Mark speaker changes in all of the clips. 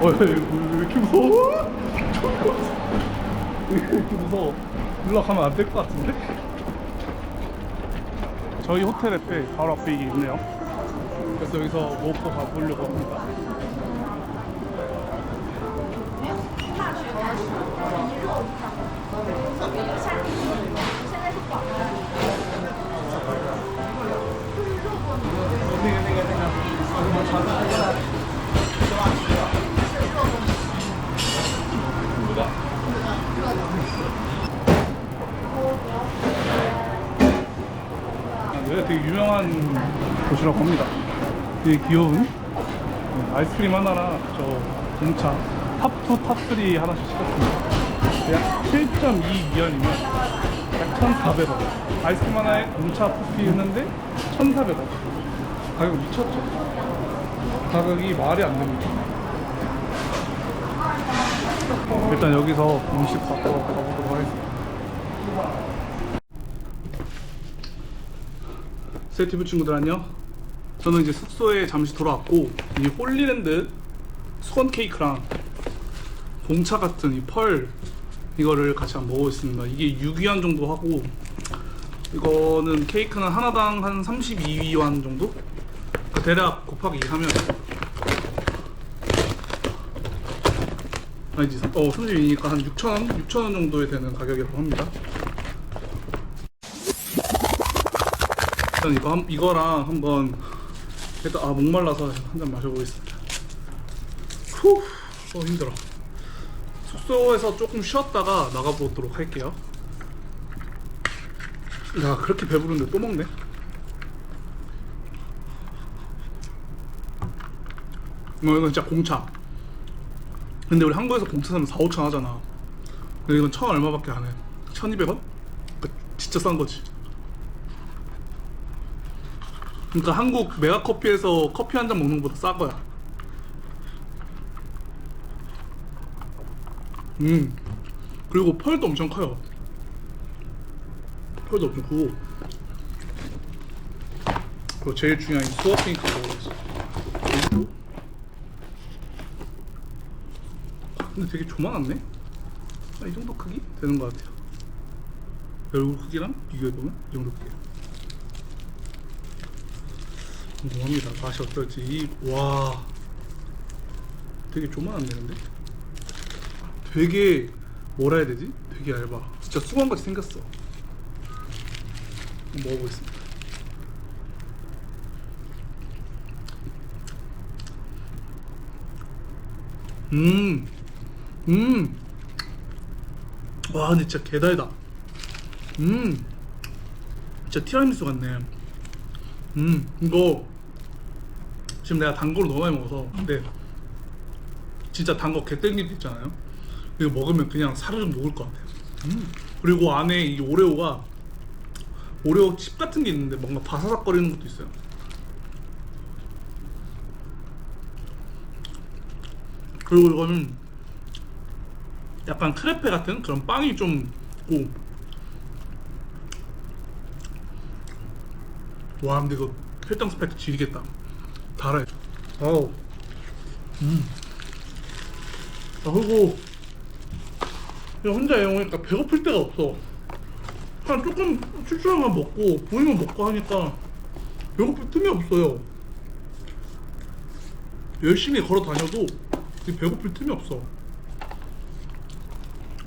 Speaker 1: 어, 왜, 이렇게 무서워? 왜 이렇게 무서워? 올라가면 안 될 것 같은데? 저희 호텔 옆에 바로 앞에 이게 있네요. 그래서 여기서 먹고 가보려고 합니다. 합니다. 되게 귀여운 네, 아이스크림 하나랑 저 공차 탑2, 탑3 하나씩 시켰습니다. 약 7.2위안이면 약 1,400원. 아이스크림 하나에 공차 커피 했는데 1,400원. 가격 미쳤죠? 가격이 말이 안 됩니다. 일단 여기서 음식 받으러 가보도록 하겠습니다. 세티브 친구들 안녕. 저는 이제 숙소에 잠시 돌아왔고 이 홀리랜드 수건 케이크랑 공차 같은 이 펄 이거를 같이 한번 먹어보겠습니다. 이게 6위안 정도 하고 이거는 케이크는 하나당 한 32위안 정도? 그러니까 대략 곱하기 2 하면 아니지 어 32니까 한 6,000원? 6,000원 정도에 되는 가격이라고 합니다. 일단 이거 한, 이거랑 한번 일단 아 목말라서 한 잔 마셔보겠습니다. 후, 어 힘들어. 숙소에서 조금 쉬었다가 나가보도록 할게요. 야 그렇게 배부른데 또 먹네. 뭐 이건 진짜 공차. 근데 우리 한국에서 공차 사면 4, 5천 하잖아. 근데 이건 천 얼마밖에 안 해. 1,200원? 진짜 싼 거지. 그러니까 한국 메가커피에서 커피 한 잔 먹는 것보다 싸 거야. 음. 그리고 펄도 엄청 커요. 펄도 엄청 크고. 그리고 제일 중요한 이 수어 핑크 먹어야지. 그리고 근데 되게 조만하네? 아, 이 정도 크기? 되는 것 같아요. 얼굴 크기랑 비교해보면 이 정도 크기. 궁금합니다. 맛이 어떨지. 이- 와, 되게 조만한데 근데? 되게 뭐라 해야 되지? 되게 얇아. 진짜 수건같이 생겼어. 먹어보겠습니다. 음, 음. 와, 근데 진짜 개달다. 음, 진짜 티라미수 같네. 음 이거 지금 내가 단 거를 너무 많이 먹어서 근데 진짜 단 거 개 땡길 때 있잖아요. 이거 먹으면 그냥 사르륵 녹을 것 같아요. 음. 그리고 안에 이 오레오가 오레오 칩 같은 게 있는데 뭔가 바사삭거리는 것도 있어요. 그리고 이거는 약간 크레페 같은 그런 빵이 좀 있고 와 근데 이거 혈당 스펙 지리겠다. 달아요. 아우. 음. 아 그리고 그냥 혼자 애용하니까 배고플 때가 없어. 그냥 조금 추출만 먹고 보이면 먹고 하니까 배고플 틈이 없어요. 열심히 걸어 다녀도 이 배고플 틈이 없어.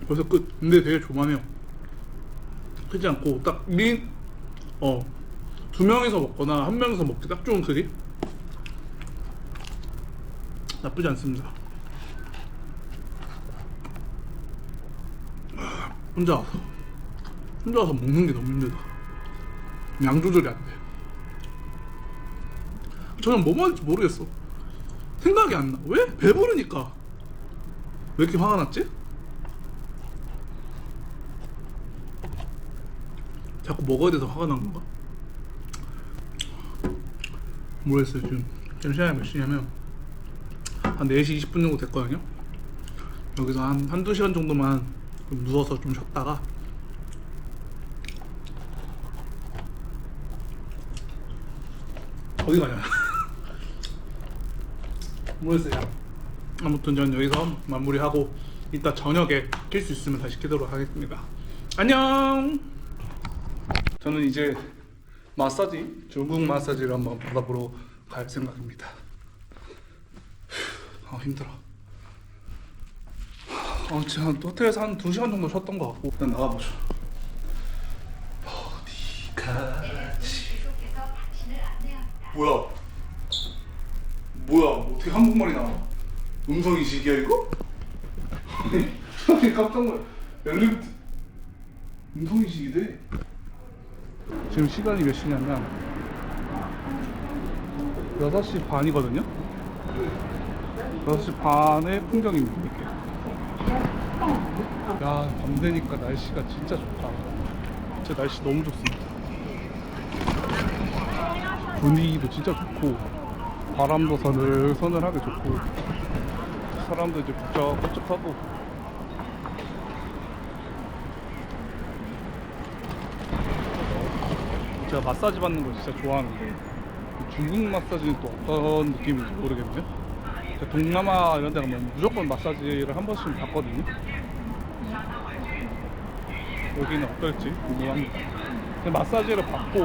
Speaker 1: 벌써 끝. 근데 되게 조만해요. 크지 않고 딱 민, 어, 두 명이서 먹거나 한 명이서 먹기 딱 좋은 크기? 나쁘지 않습니다. 혼자 와서. 혼자 와서 먹는 게 너무 힘들다. 양 조절이 안돼. 저는 뭐 먹을지 모르겠어. 생각이 안 나. 왜? 배부르니까. 왜 이렇게 화가 났지? 자꾸 먹어야 돼서 화가 난 건가? 모르겠어요 지금 지금 시간이 몇 시냐면 한 4시 20분 정도 됐거든요 여기서 한 한두 시간 정도만 좀 누워서 좀 쉬었다가 어디 가냐 모르겠어요 아무튼 전 여기서 마무리하고 이따 저녁에 낄 수 있으면 다시 끼도록 하겠습니다. 안녕. 저는 이제 마사지 중국 마사지를 한번 받아보러 갈 생각입니다. 아 힘들어. 아 제가 호텔에서 한 2시간 정도 쉬었던 것 같고 일단 나가보죠. 어디까지 뭐야? 뭐야? 어떻게 한국말이 나와? 음성 인식이야 이거? 아니 깜짝 놀. 엘리베이터 음성 인식이 돼. 지금 시간이 몇 시냐면 6시 반이거든요. 6시 반에 풍경입니다. 이렇게. 야, 밤 되니까 날씨가 진짜 좋다. 진짜 날씨 너무 좋습니다. 분위기도 진짜 좋고 바람도 서늘 서늘하게 좋고 사람도 이제 북적북적하고 제가 마사지 받는 거 진짜 좋아하는데 중국 마사지는 또 어떤 느낌인지 모르겠네요. 동남아 이런 데 가면 무조건 마사지를 한 번씩 받거든요. 여기는 어떨지 궁금합니다. 마사지를 받고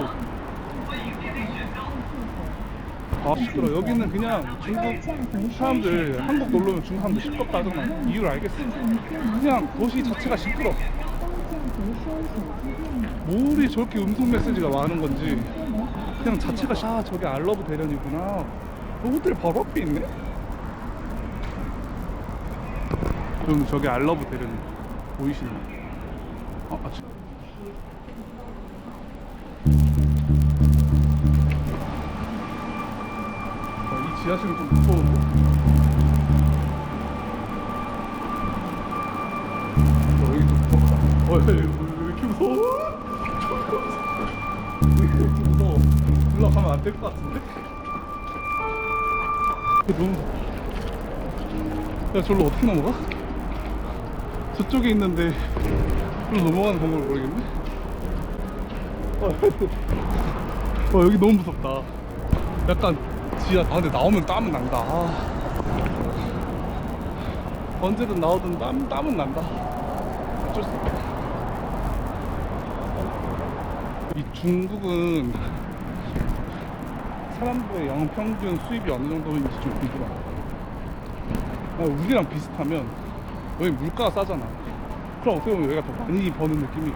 Speaker 1: 아 시끄러 여기는 그냥 중국 사람들 한국 놀러 오면 중국 사람들 시끄럽다 하잖아 이유를 알겠어 그냥 도시 자체가 시끄러 뭐리 저렇게 음성 메시지가 많은 건지 그냥 자체가 시- 아 저게 알러브 대련이구나 그 호텔 바로 앞에 있네 그럼 저게 알러브 대련 보이시나요? 아, 아 지- 아, 이 지하실은 좀 무서운데? 안 될 것 같은데? 너무 야, 저로 어떻게 넘어가? 저쪽에 있는데, 저로 넘어가는 방법을 모르겠네? 어, 어, 여기 너무 무섭다. 약간 지하 아 근데 나오면 땀은 난다 아. 언제든 나오든 땀, 땀은 난다 어쩔 수 없다 이 중국은 사람들의 영평균 수입이 어느 정도인지 좀 궁금하다. 아, 우리랑 비슷하면 여기 물가가 싸잖아. 그럼 어떻게 보면 여기가 더 많이 버는 느낌이.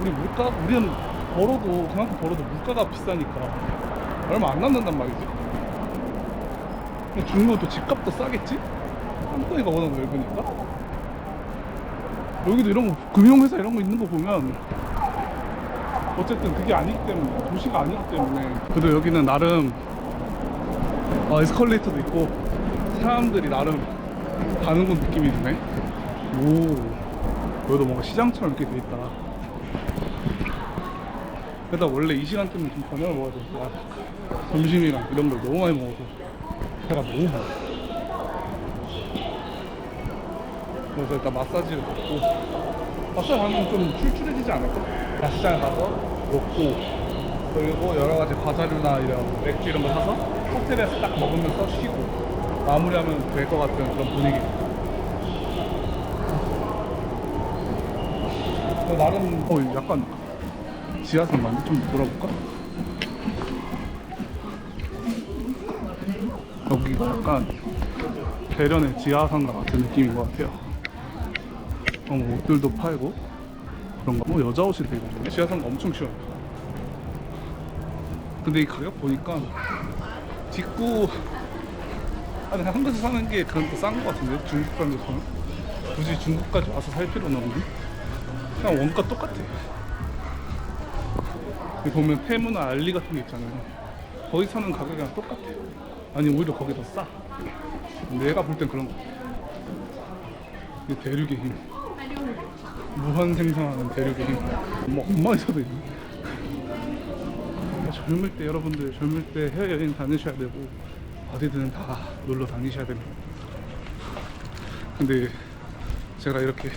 Speaker 1: 우리 물가 우리는 벌어도 그만큼 벌어도 물가가 비싸니까 얼마 안 남는단 말이지. 중국은 또 집값도 싸겠지? 한국이가 워낙 넓으니까. 여기도 이런 거 금융회사 이런 거 있는 거 보면 어쨌든 그게 아니기 때문에 도시가 아니기 때문에. 그래도 여기는 나름 아, 에스컬레이터도 있고 사람들이 나름 가는 곳 느낌이 드네. 오 여기도 뭔가 시장처럼 이렇게 돼 있다. 그러다 원래 이 시간대면 좀 저녁을 먹어야 아, 점심이랑 이런 걸 너무 많이 먹어서 배가 너무 고파. 그래서 일단 마사지를 받고 마사지 하면 좀 출출해지지 않을까? 야시장에 가서 먹고 그리고 여러 가지 과자류나 이런 맥주 이런 거 사서 호텔에서 딱 먹으면서 쉬고 마무리하면 될 것 같은 그런 분위기 어, 나름 어 약간 지하상 만데 좀 돌아볼까? 여기가 약간 대련의 지하상가 같은 느낌인 것 같아요. 어, 뭐 옷들도 팔고 그런 거. 뭐 여자 옷이 되게 많네. 지하상가 엄청 시원해. 근데 이 가격 보니까 뒷구 아니 한국에서 사는 게 그런 더싼것 같은데 중국 사람들서는 굳이 중국까지 와서 살 필요는 없는데 그냥 원가 똑같아. 보면 페무나 알리 같은 게 있잖아요. 거기 사는 가격이랑 똑같아. 아니 오히려 거기 더 싸. 내가 볼 땐 그런 거. 같아. 이 대륙의 힘. 무한 생성하는 대륙의 힘. 뭐 엄마에서도 있네. 그러니까 젊을 때 여러분들 젊을 때 해외여행 다니셔야 되고 어디든 다 놀러 다니셔야 됩니다. 근데 제가 이렇게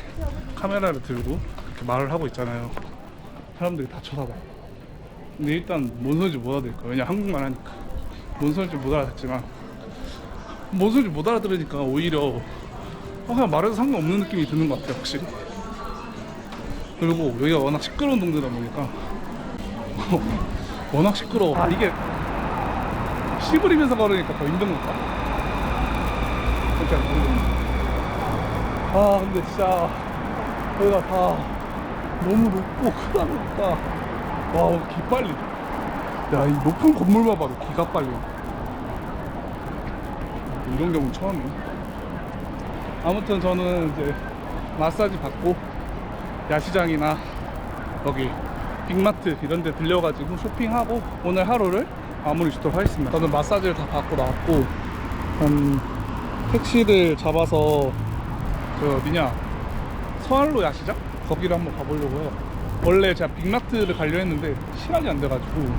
Speaker 1: 카메라를 들고 이렇게 말을 하고 있잖아요. 사람들이 다 쳐다봐. 근데 일단 뭔 소리인지 못 거예요. 왜냐 한국말 하니까. 뭔 소리인지 못 알아듣지만 뭔 소리인지 못 알아들으니까 오히려 어, 그냥 말해도 상관없는 느낌이 드는 것 같아요 확실히 그리고 여기가 워낙 시끄러운 동네다 보니까. 워낙 시끄러워. 아 이게 씨부리면서 걸으니까 더 힘든 건가? 그렇게 모르겠네 아 근데 진짜 여기가 다 너무 높고 크다 보니까. 와 기빨리. 야이 높은 건물만 봐도 기가 빨려. 이런 경우 처음이에요 아무튼 저는 이제 마사지 받고 야시장이나 여기 빅마트 이런 데 들려가지고 쇼핑하고 오늘 하루를 마무리 짓도록 하겠습니다. 저는 마사지를 다 받고 나왔고 한 택시를 잡아서 저 어디냐 서한로 야시장? 거기를 한번 가보려고 해요. 원래 제가 빅마트를 가려 했는데 시간이 안 돼가지고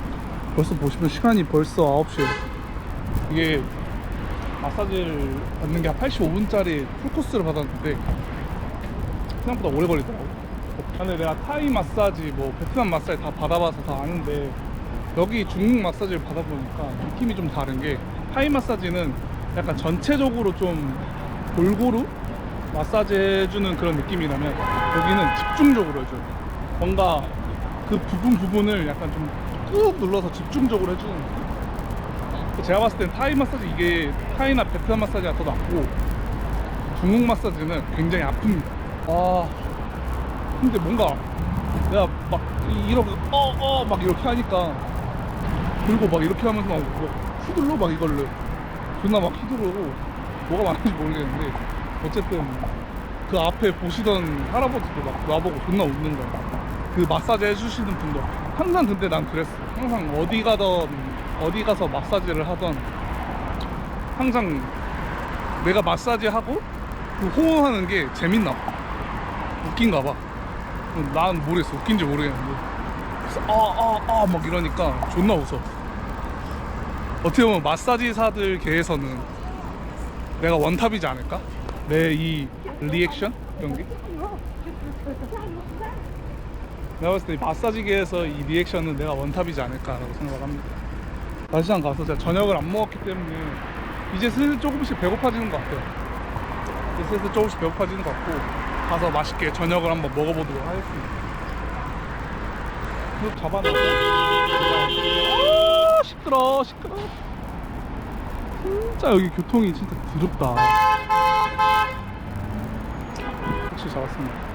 Speaker 1: 벌써 보시면 시간이 벌써 9시에 이게 마사지를 받는 게한 85분짜리 풀코스를 받았는데 생각보다 오래 걸리더라고 근데 내가 타이 마사지 뭐 베트남 마사지 다 받아봐서 다 아는데 여기 중국 마사지를 받아보니까 느낌이 좀 다른 게 타이 마사지는 약간 전체적으로 좀 골고루 마사지 해주는 그런 느낌이라면 여기는 집중적으로 해줘요. 뭔가 그 부분 부분을 약간 좀 꾹 눌러서 집중적으로 해주는 느낌 제가 봤을 땐 타이 마사지 이게 타이나 베트남 마사지가 더 낫고 중국 마사지는 굉장히 아픕니다. 아 근데 뭔가 내가 막 이- 이렇게 어어 막 이렇게 하니까 그리고 막 이렇게 하면서 막뭐 휘둘러 막 이걸로 존나 막 휘두르고 뭐가 많은지 모르겠는데 어쨌든 그 앞에 보시던 할아버지도 막 나보고 존나 웃는 거야. 그 마사지 해주시는 분도 항상 근데 난 그랬어. 항상 어디 가던 어디 가서 마사지를 하던 항상 내가 마사지 하고 그 호응하는 게 재밌나 봐. 웃긴가 봐. 난 모르겠어. 웃긴지 모르겠는데. 그래서 아, 아, 아, 막 이러니까 존나 웃어. 어떻게 보면 마사지사들 계에서는 내가 원탑이지 않을까? 내 이 리액션? 이런 게? 내가 봤을 때 마사지계에서 이 리액션은 내가 원탑이지 않을까라고 생각합니다. 야시장 가서 제가 저녁을 안 먹었기 때문에 이제 슬슬 조금씩 배고파지는 것 같아요. 이제 슬슬 조금씩 배고파지는 것 같고 가서 맛있게 저녁을 한번 먹어보도록 하겠습니다. 이거 잡아놨어? 아 시끄러 시끄러. 진짜 여기 교통이 진짜 더럽다. 택시 잡았습니다.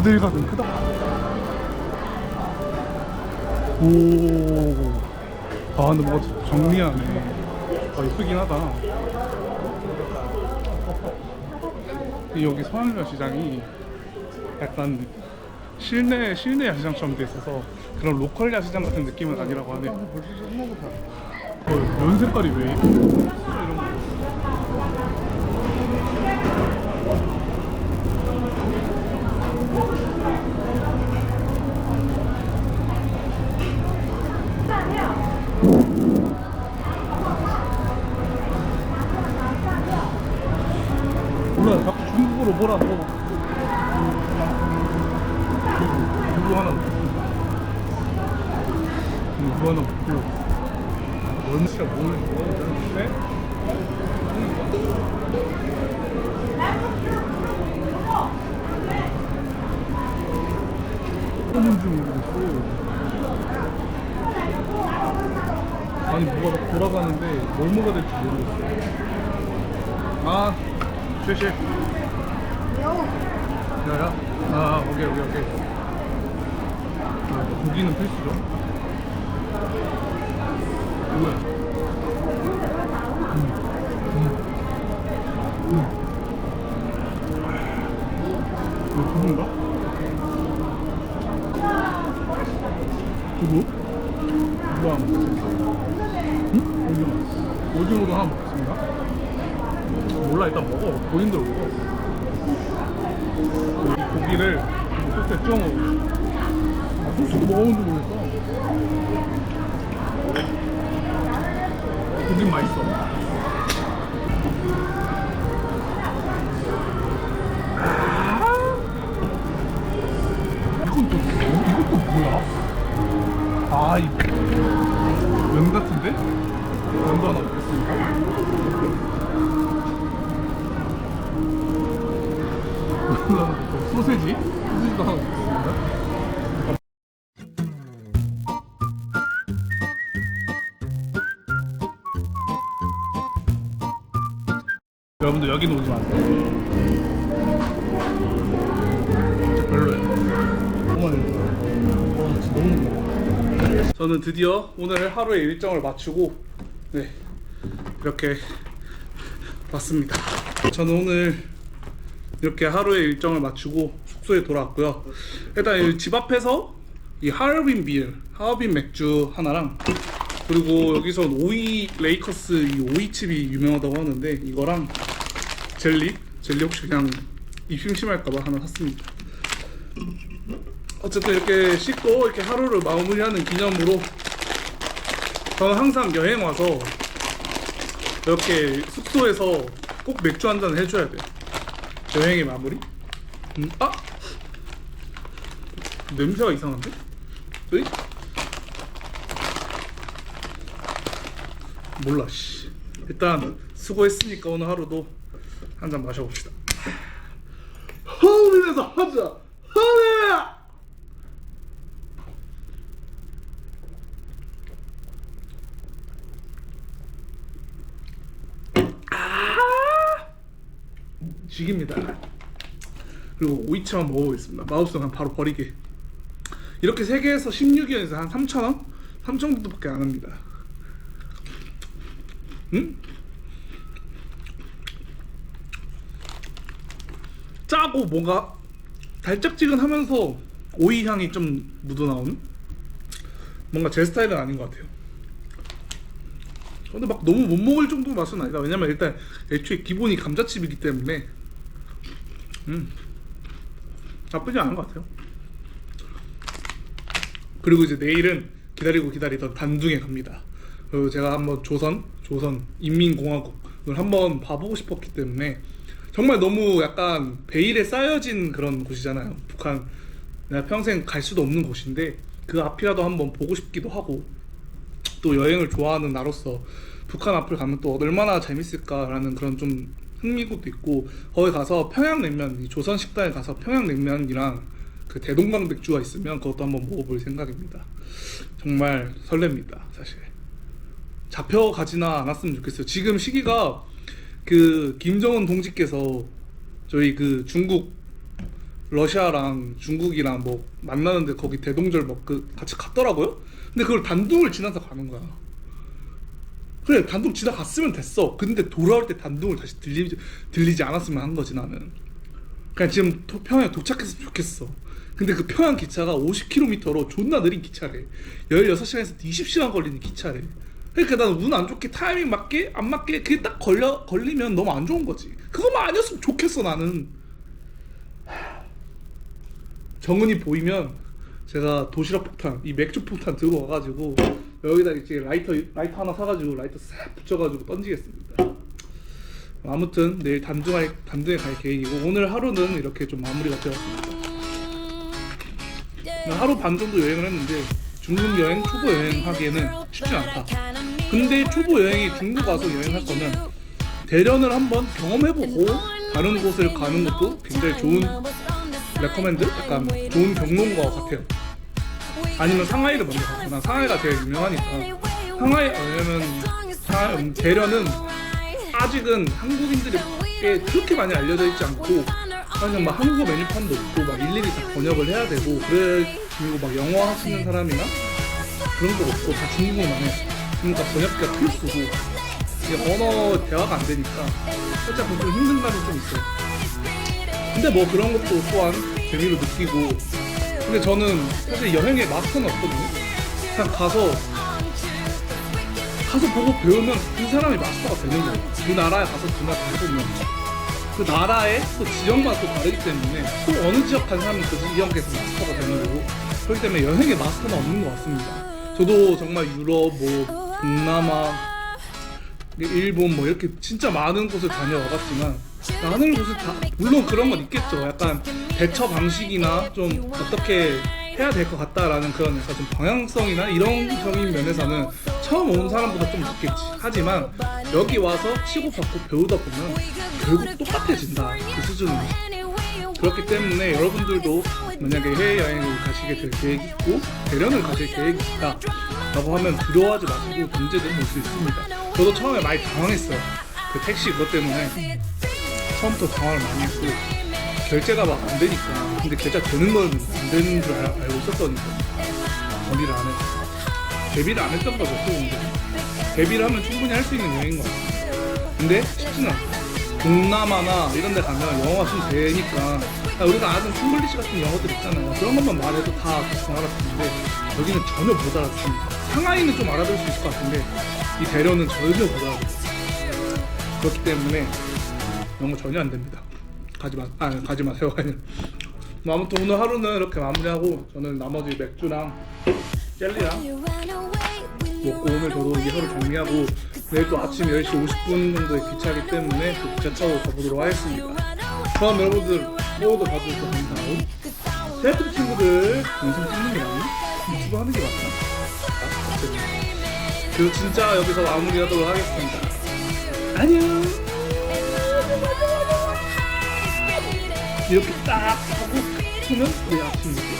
Speaker 1: 어딜 가든 크다. 오 아 근데 뭔가 정리하네. 아 이쁘긴 하다. 이 여기 서안려 시장이 약간 실내 실내 야시장처럼 돼 있어서 그런 로컬 야시장 같은 느낌은 아니라고 하네. 어, 면 색깔이 왜 야야. 아, 오케이 오케이 오케이. 아, 고기는 필수죠. 뭐야? 음, 음, 음. 이거 두부인가? 두부? 두부 먹겠습니다. 응? 오징어. 오징어도 하나 먹겠습니다. 몰라 일단 먹어 본인 대로 먹어 이 고기를 소스에 찍어 먹어. 아, 소스도 먹어본지 모르겠어. 고기 맛있어. 이건 또, 뭐- 이것도 뭐야? 아, 이, 면 같은데? 면도 하나 먹겠습니다.
Speaker 2: 소세지? 소세지도 하나 있습니다. 여러분들 여기는 오지 마세요.
Speaker 1: 저는 드디어 오늘 하루의 일정을 마치고 네 이렇게 왔습니다. 저는 오늘 이렇게 하루의 일정을 마치고 숙소에 돌아왔고요. 일단 이집 앞에서 이 하얼빈 비엘, 하얼빈 맥주 하나랑 그리고 여기서 오이 레이커스 이 오이칩이 유명하다고 하는데 이거랑 젤리, 젤리 혹시 그냥 입 심심할까봐 하나 샀습니다. 어쨌든 이렇게 씻고 이렇게 하루를 마무리하는 기념으로 저는 항상 여행 와서 이렇게 숙소에서 꼭 맥주 한 잔 해줘야 돼요. 여행의 마무리? 음, 아! 냄새가 이상한데? 으이? 몰라, 씨. 일단 수고했으니까 오늘 하루도 한 잔 마셔봅시다. 허우에서 하자! 허우야! 죽입니다. 그리고 오이치만 먹어보겠습니다. 마우스는 바로 버리게. 이렇게 3개에서 16위에서 한 3,000원? 3,000원 정도밖에 안 합니다. 응? 짜고 뭔가 달짝지근하면서 오이 향이 좀 묻어나오는? 뭔가 제 스타일은 아닌 것 같아요. 근데 막 너무 못 먹을 정도 맛은 아니다. 왜냐면 일단 애초에 기본이 감자칩이기 때문에 음 나쁘지 않은 것 같아요. 그리고 이제 내일은 기다리고 기다리던 단둥에 갑니다. 그리고 제가 한번 조선, 조선 인민공화국을 한번 봐보고 싶었기 때문에 정말 너무 약간 베일에 쌓여진 그런 곳이잖아요. 북한 내가 평생 갈 수도 없는 곳인데 그 앞이라도 한번 보고 싶기도 하고 또 여행을 좋아하는 나로서 북한 앞을 가면 또 얼마나 재밌을까라는 그런 좀 흥미도 있고 거기 가서 평양냉면 이 조선 식당에 가서 평양냉면이랑 그 대동강 맥주가 있으면 그것도 한번 먹어볼 생각입니다. 정말 설렙니다, 사실. 잡혀가지나 않았으면 좋겠어요. 지금 시기가 그 김정은 동지께서 저희 그 중국 러시아랑 중국이랑 뭐 만나는데 거기 대동절 막 그 같이 갔더라고요. 근데 그걸 단둥을 지나서 가는 거야. 그래 단둥 지나갔으면 됐어. 근데 돌아올 때 단둥을 다시 들리지 들리지 않았으면 한 거지 나는. 그냥 지금 도- 평양에 도착했으면 좋겠어. 근데 그 평양 기차가 50km로 존나 느린 기차래. 16시간에서 20시간 걸리는 기차래. 그러니까 나는 운 안 좋게 타이밍 맞게 안 맞게 그게 딱 걸려 걸리면 너무 안 좋은 거지. 그거만 아니었으면 좋겠어 나는. 정은이 보이면 제가 도시락 폭탄 이 맥주 폭탄 들고 와가지고 여기다 이제 라이터 라이터 하나 사가지고 라이터 싹 붙여가지고 던지겠습니다. 아무튼 내일 단둥할 단둥에 갈 계획이고 오늘 하루는 이렇게 좀 마무리가 되었습니다. 하루 반 정도 여행을 했는데 중국 여행 초보 여행 하기에는 쉽지 않다. 근데 초보 여행이 중국 가서 여행할 거면 대련을 한번 경험해보고 다른 곳을 가는 것도 굉장히 좋은 레커멘드? 약간 좋은 경로인 것 같아요. 아니면 상하이를 먼저 가거나 상하이가 제일 유명하니까 상하이 왜냐면 상- 음, 대련은 아직은 한국인들이 그렇게 많이 알려져 있지 않고 그냥 막 한국어 메뉴판도 없고 막 일일이 다 번역을 해야 되고 그리고 막 영어 하시는 사람이나 그런 거 없고 다 중국어만 해. 그러니까 번역기가 필수고 이게 언어 대화가 안 되니까 살짝 좀 힘든 감이 좀 있어요. 근데 뭐 그런 것도 또한 재미로 느끼고 근데 저는 사실 여행의 마스터는 없거든요. 그냥 가서 가서 보고 배우면 그 사람이 마스터가 되는 거예요. 그 나라에 가서 그 나라 해보면. 그 나라의 또 지역만 또 다르기 때문에 또 어느 지역 간 사람은 그 지역에서 마스터가 되는 거고 그렇기 때문에 여행의 마스터는 없는 것 같습니다. 저도 정말 유럽 뭐 동남아 일본 뭐 이렇게 진짜 많은 곳을 다녀와봤지만 많은 곳을 다 물론 그런 건 있겠죠. 약간 대처 방식이나 좀 어떻게 해야 될 것 같다라는 그런 약간 좀 방향성이나 이런적인 면에서는 처음 온 사람보다 좀 늦겠지. 하지만 여기 와서 치고받고 배우다 보면 결국 똑같아진다. 그 수준은. 그렇기 때문에 여러분들도 만약에 해외여행을 가시게 될 계획이 있고 대련을 가실 계획이 있다 라고 하면 두려워하지 마시고 언제든 올수 있습니다 저도 처음에 많이 당황했어요 그 택시 그것 때문에 처음부터 당황을 많이 했고 결제가 막 안 되니까. 근데 결제 되는 건 안 되는 줄 알, 알고 있었더니까 준비를 안 했어. 대비를 안 했던 거죠 또 근데 대비를 하면 충분히 할 수 있는 여행인 것 같아요 근데 쉽지는 않아. 동남아나 이런 데 가면 영어가 좀 되니까. 아, 우리가 아는 싱글리시 같은 영어들 있잖아요. 그런 것만 말해도 다 대충 알아듣는데 여기는 전혀 못 알아듣습니다. 상하이는 좀 알아들을 수 있을 것 같은데 이 대련은 전혀 못 알아들어요 그렇기 때문에 영어 전혀 안 됩니다 가지 마, 아 가지 마세요 뭐 아무튼 오늘 하루는 이렇게 마무리하고 저는 나머지 맥주랑 젤리랑 먹고 오늘 저도 이 하루 정리하고 내일 또 아침 10시 50분 정도에 기차기 때문에 또 기차 타고 가보도록 하겠습니다. 그럼 여러분들 오늘도 봐주셔서 감사하고 세트 친구들 영상 찍는 게 맞나? 유튜브 하는 게 맞나? 아. 그리고 진짜 여기서 마무리하도록 하겠습니다. 안녕. 이렇게 딱 하고 하면 우리 아침 먹고